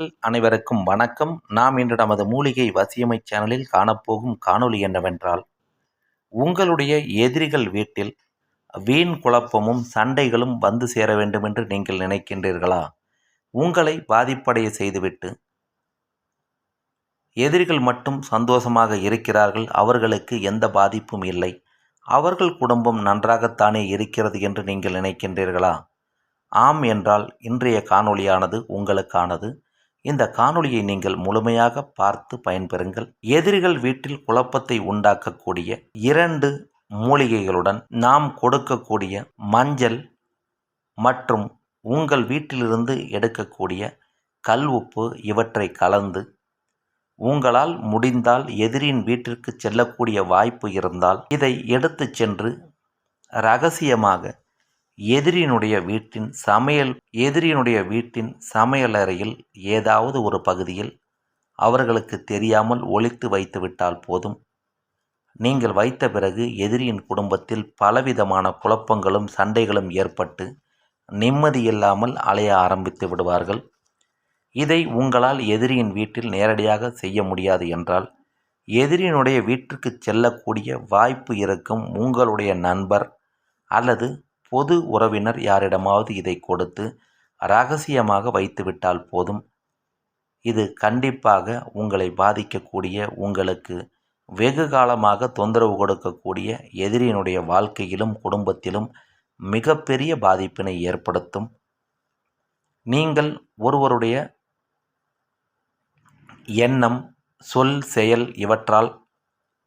அனைவருக்கும் வணக்கம். நாம் இன்று நமது மூலிகை வசியமை சேனலில் காணப்போகும் காணொளி என்னவென்றால் உங்களுடைய எதிரிகள் வீட்டில் வீண் குழப்பமும் சண்டைகளும் வந்து சேர வேண்டும் என்று நீங்கள் நினைக்கின்றீர்களா? உங்களை பாதிப்படைய செய்துவிட்டு எதிரிகள் மட்டும் சந்தோஷமாக இருக்கிறார்கள் அவர்களுக்கு எந்த பாதிப்பும் இல்லை. அவர்கள் குடும்பம் நன்றாகத்தானே இருக்கிறது என்று நீங்கள் நினைக்கின்றீர்களா? ஆம் என்றால் இன்றைய காணொளியானது உங்களுக்கானது. இந்த காணொளியை நீங்கள் முழுமையாக பார்த்து பயன்பெறுங்கள். எதிரிகள் வீட்டில் குழப்பத்தை உண்டாக்கக்கூடிய இரண்டு மூலிகைகளுடன் நாம் கொடுக்கக்கூடிய மஞ்சள் மற்றும் உங்கள் வீட்டிலிருந்து எடுக்கக்கூடிய கல் உப்பு இவற்றை கலந்து உங்களால் முடிந்தால் எதிரியின் வீட்டிற்கு செல்லக்கூடிய வாய்ப்பு இருந்தால் இதை எடுத்து சென்று ரகசியமாக எதிரியினுடைய வீட்டின் சமையல் எதிரியினுடைய வீட்டின் சமையலறையில் ஏதாவது ஒரு பகுதியில் அவர்களுக்கு தெரியாமல் ஒழித்து வைத்து விட்டால் போதும். நீங்கள் வைத்த பிறகு எதிரியின் குடும்பத்தில் பலவிதமான குழப்பங்களும் சண்டைகளும் ஏற்பட்டு நிம்மதியில்லாமல் அலைய ஆரம்பித்து விடுவார்கள். இதை உங்களால் எதிரியின் வீட்டில் நேரடியாக செய்ய முடியாது என்றால் எதிரியினுடைய வீட்டிற்கு செல்லக்கூடிய வாய்ப்பு இருக்கும் உங்களுடைய நண்பர் அல்லது பொது உறவினர் யாரிடமாவது இதை கொடுத்து ரகசியமாக வைத்துவிட்டால் போதும். இது கண்டிப்பாக உங்களை பாதிக்கக்கூடிய உங்களுக்கு வெகு காலமாக தொந்தரவு கொடுக்கக்கூடிய எதிரியினுடைய வாழ்க்கையிலும் குடும்பத்திலும் மிகப்பெரிய பாதிப்பினை ஏற்படுத்தும். நீங்கள் ஒருவருடைய எண்ணம் சொல் செயல் இவற்றால்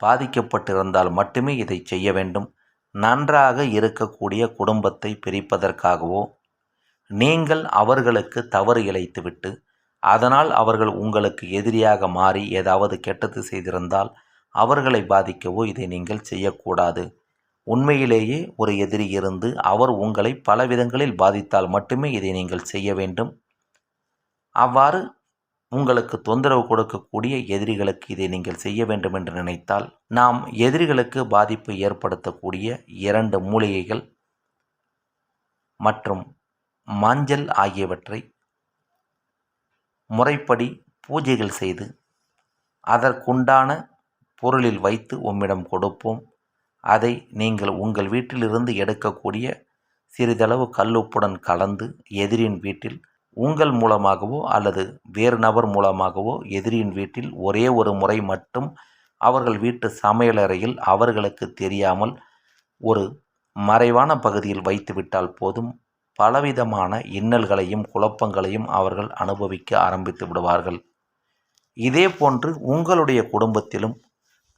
பாதிக்கப்பட்டிருந்தால் மட்டுமே இதை செய்ய வேண்டும். நன்றாக இருக்கக்கூடிய குடும்பத்தை பிரிப்பதற்காகவோ நீங்கள் அவர்களுக்கு தவறு இழைத்துவிட்டு அதனால் அவர்கள் உங்களுக்கு எதிரியாக மாறி ஏதாவது கெட்டது செய்திருந்தால் அவர்களை பாதிக்கவோ இதை நீங்கள் செய்யக்கூடாது. உண்மையிலேயே ஒரு எதிரி இருந்து அவர் உங்களை பல விதங்களில் பாதித்தால் மட்டுமே இதை நீங்கள் செய்ய வேண்டும். அவ்வாறு உங்களுக்கு தொந்தரவு கொடுக்கக்கூடிய எதிரிகளுக்கு இதை நீங்கள் செய்ய வேண்டும் என்று நினைத்தால் நாம் எதிரிகளுக்கு பாதிப்பு ஏற்படுத்தக்கூடிய இரண்டு மூலிகைகள் மற்றும் மஞ்சள் ஆகியவற்றை முறைப்படி பூஜைகள் செய்து அதற்குண்டான பொருளில் வைத்து உம்மிடம் கொடுப்போம். அதை நீங்கள் உங்கள் வீட்டிலிருந்து எடுக்கக்கூடிய சிறிதளவு கல்லுப்புடன் கலந்து எதிரின் வீட்டில் உங்கள் மூலமாகவோ அல்லது வேறு நபர் மூலமாகவோ எதிரியின் வீட்டில் ஒரே ஒரு முறை மட்டும் அவர்கள் வீட்டு சமையலறையில் அவர்களுக்கு தெரியாமல் ஒரு மறைவான பகுதியில் வைத்துவிட்டால் போதும். பலவிதமான இன்னல்களையும் குழப்பங்களையும் அவர்கள் அனுபவிக்க ஆரம்பித்து விடுவார்கள். இதே போன்று உங்களுடைய குடும்பத்திலும்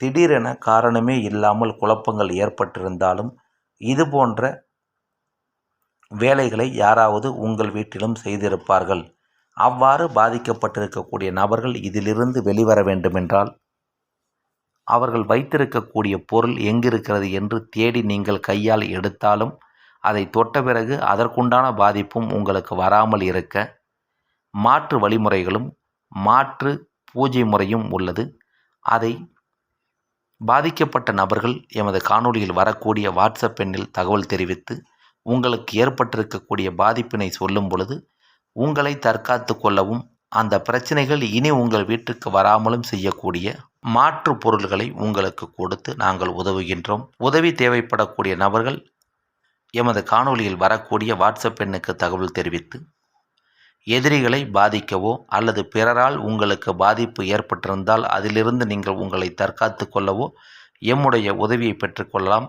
திடீரென காரணமே இல்லாமல் குழப்பங்கள் ஏற்பட்டிருந்தாலும் இது போன்ற வேலைகளை யாராவது உங்கள் வீட்டிலும் செய்திருப்பார்கள். அவ்வாறு பாதிக்கப்பட்டிருக்கக்கூடிய நபர்கள் இதிலிருந்து வெளிவர வேண்டுமென்றால் அவர்கள் வைத்திருக்கக்கூடிய பொருள் எங்கிருக்கிறது என்று தேடி நீங்கள் கையால் எடுத்தாலும் அதை தொட்ட பிறகு அதற்குண்டான பாதிப்பும் உங்களுக்கு வராமல் இருக்க மாற்று வழிமுறைகளும் மாற்று பூஜை முறையும் உள்ளது. அதை பாதிக்கப்பட்ட நபர்கள் எமது காணொளியில் வரக்கூடிய வாட்ஸ்அப் எண்ணில் தகவல் தெரிவித்து உங்களுக்கு ஏற்பட்டிருக்கக்கூடிய பாதிப்பினை சொல்லும் பொழுது உங்களை தற்காத்து கொள்ளவும் அந்த பிரச்சனைகள் இனி உங்கள் வீட்டுக்கு வராமலும் செய்யக்கூடிய மாற்று பொருள்களை உங்களுக்கு கொடுத்து நாங்கள் உதவுகின்றோம். உதவி தேவைப்படக்கூடிய நபர்கள் எமது காணொலியில் வரக்கூடிய வாட்ஸ்அப் எண்ணுக்கு தகவல் தெரிவித்து எதிரிகளை பாதிக்கவோ அல்லது பிறரால் உங்களுக்கு பாதிப்பு ஏற்பட்டிருந்தால் அதிலிருந்து நீங்கள் உங்களை தற்காத்து கொள்ளவோ எம்முடைய உதவியை பெற்றுக்கொள்ளலாம்